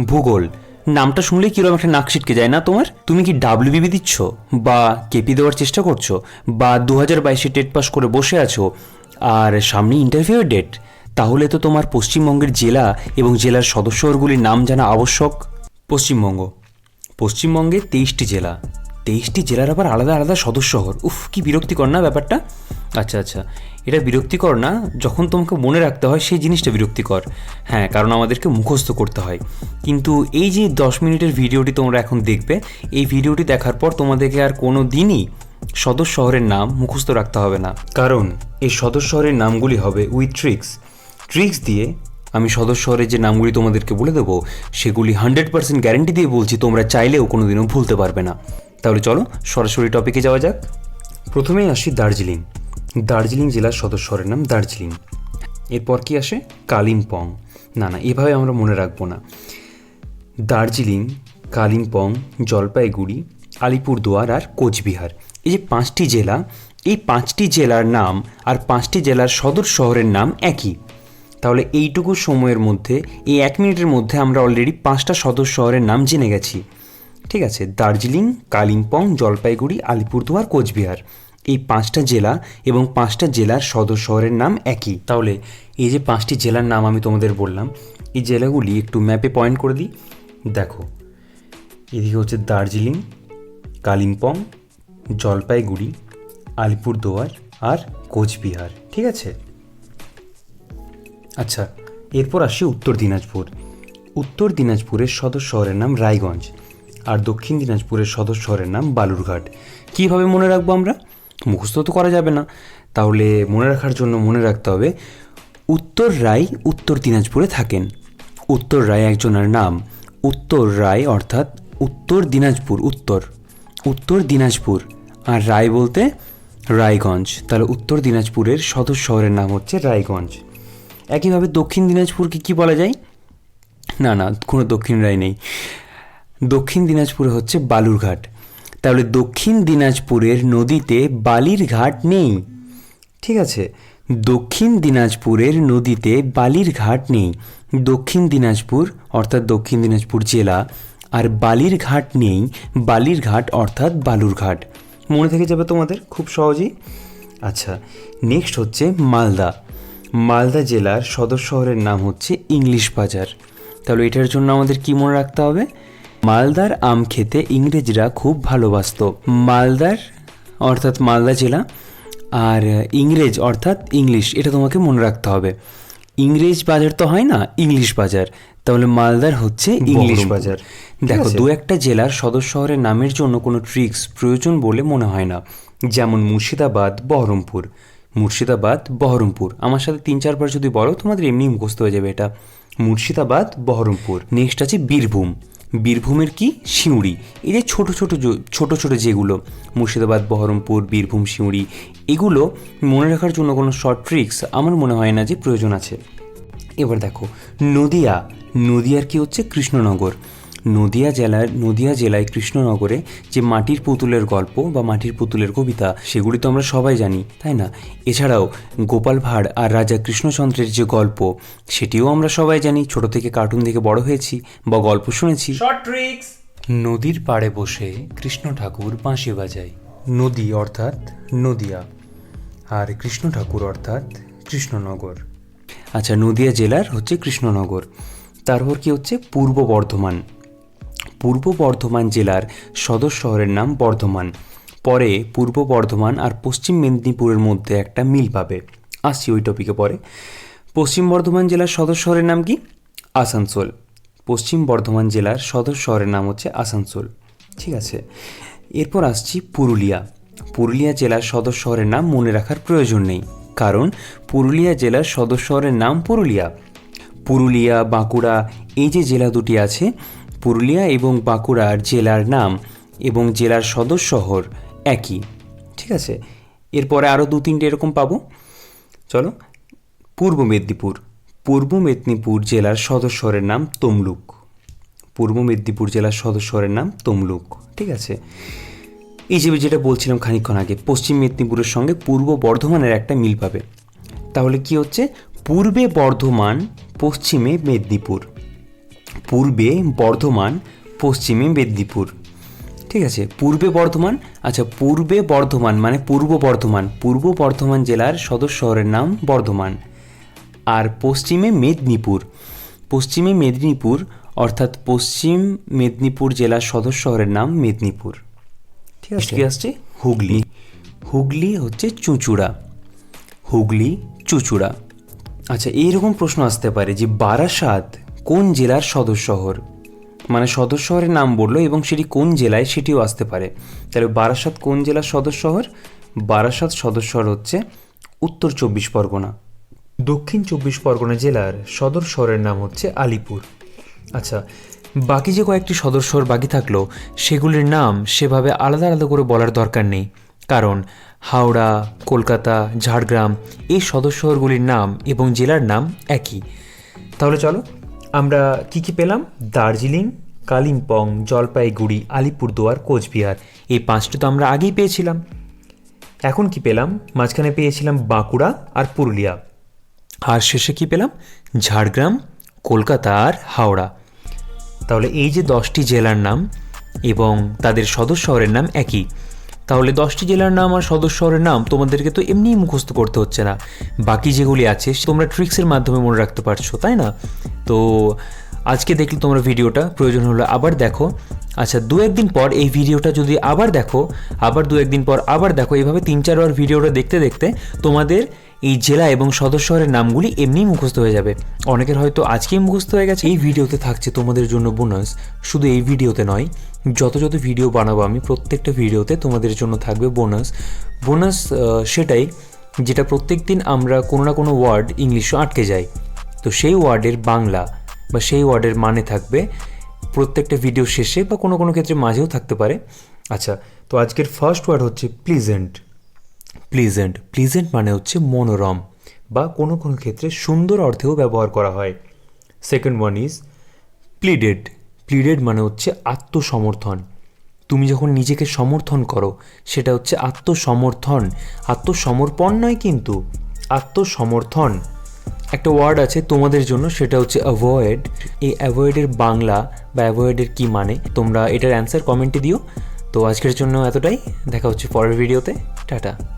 ভূগোল। নামটা শুনলে কীরকম একটা নাক ছিটকে যায় না তোমার? তুমি কি ডাব্লিউবিবি দিচ্ছ? বা কেপি দেওয়ার চেষ্টা করছ? বা দু হাজার বাইশে টেট পাস করে বসে আছো? আর সামনে ইন্টারভিউ ডেট তাহলে তো তোমার পশ্চিমবঙ্গের জেলা এবং জেলার সদস্যগুলির নাম জানা আবশ্যক। পশ্চিমবঙ্গ। পশ্চিমবঙ্গে তেইশটি জেলা। তেইশটি জেলার আবার আলাদা আলাদা সদস্য হর উফ, কি বিরক্তিকর না ব্যাপারটা? আচ্ছা আচ্ছা। এটা বিরক্তিকর না? যখন তোমাকে মনে রাখতে হয়, সেই জিনিসটা বিরক্তিকর। হ্যাঁ কারণ আমাদেরকে মুখস্থ করতে হয়। কিন্তু এই যে দশ মিনিটের ভিডিওটি তোমরা এখন দেখবে, এই ভিডিওটি দেখার পর তোমাদেরকে আর কোনো দিনই সদর শহরের নাম মুখস্থ রাখতে হবে না। কারণ এই সদর শহরের নামগুলি হবে উইথ ট্রিক্স। ট্রিক্স দিয়ে আমি সদর শহরের যে নামগুলি তোমাদেরকে বলে দেবো, সেগুলি হান্ড্রেড পার্সেন্ট গ্যারেন্টি দিয়ে বলছি, তোমরা চাইলেও কোনো দিনও ভুলতে পারবে না। তাহলে চলো সরাসরি টপিকে যাওয়া যাক। প্রথমেই আসি দার্জিলিং। দার্জিলিং জেলার সদর শহরের নাম দার্জিলিং। এরপর কি আসে? কালিম্পং। না না, এভাবে আমরা মনে রাখব না। দার্জিলিং, কালিম্পং, জলপাইগুড়ি, আলিপুরদুয়ার আর কোচবিহার। এই যে পাঁচটি জেলা, এই পাঁচটি জেলার নাম আর পাঁচটি জেলার সদর শহরের নাম একই। তাহলে এইটুকু সময়ের মধ্যে, এই এক মিনিটের মধ্যে আমরা অলরেডি পাঁচটা সদর শহরের নাম জেনে গেছি। ঠিক আছে, দার্জিলিং, কালিম্পং, জলপাইগুড়ি, আলিপুরদুয়ার, কোচবিহার। এই পাঁচটা জেলা এবং পাঁচটা জেলার সদর শহরের নাম একই। তাহলে এই যে পাঁচটি জেলার নাম আমি তোমাদের বললাম, এই জেলাগুলি একটু ম্যাপে পয়েন্ট করে দিই। দেখো, এদিকে হচ্ছে দার্জিলিং, কালিম্পং, জলপাইগুড়ি, আলিপুরদুয়ার আর কোচবিহার, ঠিক আছে? আচ্ছা এরপর আসি উত্তর দিনাজপুর। উত্তর দিনাজপুরের সদর শহরের নাম রায়গঞ্জ। আর দক্ষিণ দিনাজপুরের সদর শহরের নাম বালুরঘাট। কীভাবে মনে রাখব আমরা? মুখস্থ তো করা যাবে না। তাহলে মনে রাখার জন্য মনে রাখতে হবে, উত্তর রায় উত্তর দিনাজপুরে থাকেন। উত্তর রায় একজনের নাম, উত্তর রায় অর্থাৎ উত্তর দিনাজপুর, উত্তর। উত্তর দিনাজপুর আর রায় বলতে রায়গঞ্জ। তাহলে উত্তর দিনাজপুরের সদর শহরের নাম হচ্ছে রায়গঞ্জ। একইভাবে দক্ষিণ দিনাজপুরকে কি বলা যায়? না না, কোনো দক্ষিণ রায় নেই। দক্ষিণ দিনাজপুরে হচ্ছে বালুরঘাট তাহলে দক্ষিণ দিনাজপুরের নদীতে বালির ঘাট নেই। ঠিক আছে? দক্ষিণ দিনাজপুরের নদীতে বালির ঘাট নেই। দক্ষিণ দিনাজপুর, অর্থাৎ দক্ষিণ দিনাজপুর জেলা, আর বালির ঘাট নেই। বালির ঘাট, অর্থাৎ বালুরঘাট মনে থেকে যাবে তোমাদের? খুব সহজেই? আচ্ছা নেক্সট হচ্ছে মালদা। মালদা জেলার সদর শহরের নাম হচ্ছে ইংলিশ বাজার। তাহলে এটার জন্য আমাদের কি মনে রাখতে হবে? মালদার আম খেতে ইংরেজরা খুব ভালোবাসত। মালদার অর্থাৎ মালদা জেলা আর ইংরেজ অর্থাৎ ইংলিশ এটা তোমাকে মনে রাখতে হবে। ইংরেজ বাজার তো হয় না ইংলিশ বাজার। তাহলে মালদার হচ্ছে ইংলিশ বাজার। দেখো দু একটা জেলার সদর শহরের নামের জন্য কোনো ট্রিক্স প্রয়োজন বলে মনে হয় না। যেমন মুর্শিদাবাদ বহরমপুর। মুর্শিদাবাদ বহরমপুর। আমার সাথে তিন চারবার যদি বলো তোমাদের এমনি মুখস্থ হয়ে যাবে এটা। মুর্শিদাবাদ বহরমপুর। নেক্সট আছে বীরভূম। বীরভূমের কি? সিউড়ি এই যে ছোট ছোট ছোটো ছোট যেগুলো, মুর্শিদাবাদ, বহরমপুর, বীরভূম সিউড়ি এগুলো মনে রাখার জন্য কোনো শর্ট ট্রিক্স আমার মনে হয় না যে প্রয়োজন আছে। এবার দেখো, নদিয়া। নদিয়ার কি হচ্ছে? কৃষ্ণনগর। নদিয়া জেলার নদিয়া জেলায় কৃষ্ণনগরে যে মাটির পুতুলের গল্প বা মাটির পুতুলের কবিতা সেগুলি তো আমরা সবাই জানি তাই না? এছাড়াও গোপাল ভাঁড় আর রাজা কৃষ্ণচন্দ্রের যে গল্প সেটিও আমরা সবাই জানি ছোট থেকে কার্টুন দেখে বড় হয়েছি বা গল্প শুনেছি। নদীর পাড়ে বসে কৃষ্ণ ঠাকুর বাঁশি বাজায়। নদী অর্থাৎ নদিয়া আর কৃষ্ণ ঠাকুর অর্থাৎ কৃষ্ণনগর। আচ্ছা নদিয়া জেলার হচ্ছে কৃষ্ণনগর তারপর কি হচ্ছে? পূর্ব বর্ধমান। পূর্ব বর্ধমান জেলার সদর শহরের নাম বর্ধমান। পরে পূর্ব বর্ধমান আর পশ্চিম মেদিনীপুরের মধ্যে একটা মিল পাবে। আসছি ওই টপিকে পরে। পশ্চিম বর্ধমান জেলার সদর শহরের নাম কি? আসানসোল। পশ্চিম বর্ধমান জেলার সদর শহরের নাম হচ্ছে আসানসোল। ঠিক আছে। এরপর আসছি পুরুলিয়া। পুরুলিয়া জেলার সদর শহরের নাম মনে রাখার প্রয়োজন নেই। কারণ পুরুলিয়া জেলার সদর শহরের নাম পুরুলিয়া। পুরুলিয়া, বাঁকুড়া, এই যে জেলা দুটি আছে পুরুলিয়া এবং বাঁকুড়ার জেলার নাম এবং জেলার সদর শহর একই। ঠিক আছে? এরপরে আরও দু তিনটে এরকম পাবো। চলো। পূর্ব মেদিনীপুর। পূর্ব মেদিনীপুর জেলার সদর শহরের নাম তমলুক। পূর্ব মেদিনীপুর জেলার সদর শহরের নাম তমলুক। ঠিক আছে? এই যে যেটা বলছিলাম খানিকক্ষণ আগে, পশ্চিম মেদিনীপুরের সঙ্গে পূর্ব বর্ধমানের একটা মিল পাবে। তাহলে কি হচ্ছে? পূর্বে বর্ধমান, পশ্চিমে মেদিনীপুর। পূর্বে বর্ধমান পশ্চিমে মেদিনীপুর। ঠিক আছে? পূর্বে বর্ধমান আচ্ছা পূর্বে বর্ধমান মানে পূর্ব বর্ধমান। পূর্ব বর্ধমান জেলার সদর শহরের নাম বর্ধমান। আর পশ্চিমে মেদিনীপুর। পশ্চিমে মেদিনীপুর অর্থাৎ পশ্চিম মেদিনীপুর জেলার সদর শহরের নাম মেদিনীপুর। ঠিক আছে। কি আসছে? হুগলি। হুগলি হচ্ছে চুঁচুড়া। হুগলি চুঁচুড়া। আচ্ছা এইরকম প্রশ্ন আসতে পারে যে বারাসাত কোন জেলার সদর শহর? মানে সদর শহরের নাম বলল এবং সেটি কোন জেলায় সেটিও আসতে পারে। তাহলে বারাসাত কোন জেলার সদর শহর? বারাসাত সদর শহর হচ্ছে উত্তর চব্বিশ পরগনা। দক্ষিণ চব্বিশ পরগনা জেলার সদর শহরের নাম হচ্ছে আলিপুর। আচ্ছা বাকি যে কয়েকটি সদর শহর বাকি থাকল, সেগুলির নাম সেভাবে আলাদা আলাদা করে বলার দরকার নেই। কারণ হাওড়া, কলকাতা, ঝাড়গ্রাম এই সদর শহরগুলির নাম এবং জেলার নাম একই। তাহলে চলো আমরা কি কি পেলাম? দার্জিলিং, কালিম্পং, জলপাইগুড়ি, আলিপুরদুয়ার, কোচবিহার। এই পাঁচটি তো আমরা আগেই পেয়েছিলাম। এখন কি পেলাম? মাঝখানে পেয়েছিলাম বাঁকুড়া আর পুরুলিয়া। আর শেষে কি পেলাম? ঝাড়গ্রাম, কলকাতা আর হাওড়া। তাহলে এই যে দশটি জেলার নাম এবং তাদের সদর শহরের নাম একই। তাহলে দশটি জেলার নাম আর সদর শহরের নাম তোমাদেরকে তো এমনিই মুখস্থ করতে হচ্ছে না। বাকি যেগুলি আছে, তোমরা ট্রিক্সের মাধ্যমে মনে রাখতে পারছ, তাই না? তো আজকে দেখলে তোমরা ভিডিওটা, প্রয়োজন হলো আবার দেখো। আচ্ছা দু একদিন পর এই ভিডিওটা যদি আবার দেখো, আবার দু একদিন পর আবার দেখো, এইভাবে তিন চারবার ভিডিওটা দেখতে দেখতে তোমাদের এই জেলা এবং সদর শহরের নামগুলি এমনিই মুখস্থ হয়ে যাবে। অনেকের হয়তো আজকেই মুখস্থ হয়ে গেছে। এই ভিডিওতে থাকছে তোমাদের জন্য বোনাস শুধু এই ভিডিওতে নয়, যত যত ভিডিও বানাবো আমি প্রত্যেকটা ভিডিওতে তোমাদের জন্য থাকবে বোনাস বোনাস সেটাই যেটা প্রত্যেক দিন আমরা কোনো না কোনো ওয়ার্ড ইংলিশও আটকে যাই। তো সেই ওয়ার্ডের বাংলা বা সেই ওয়ার্ডের মানে থাকবে প্রত্যেকটা ভিডিও শেষে বা কোনো কোনো ক্ষেত্রে মাঝেও থাকতে পারে। আচ্ছা তো আজকের ফার্স্ট ওয়ার্ড হচ্ছে প্লিজেন্ট প্লিজেন্ট প্লিজেন্ট মানে হচ্ছে মনোরম বা কোনো কোনো ক্ষেত্রে সুন্দর অর্থেও ব্যবহার করা হয়। Second one is pleaded pleaded মানে হচ্ছে আত্মসমর্থন। তুমি যখন নিজেকে সমর্থন করো, সেটা হচ্ছে আত্মসমর্থন। আত্মসমর্পণ নয় কিন্তু, আত্মসমর্থন। একটা ওয়ার্ড আছে তোমাদের জন্য, সেটা হচ্ছে অ্যাভয়েড এই অ্যাভয়েডের বাংলা বা অ্যাভয়েডের কী মানে? তোমরা এটার অ্যান্সার কমেন্টে দিও। তো আজকের জন্য এতটাই। দেখা হচ্ছে পরের ভিডিওতে টাটা।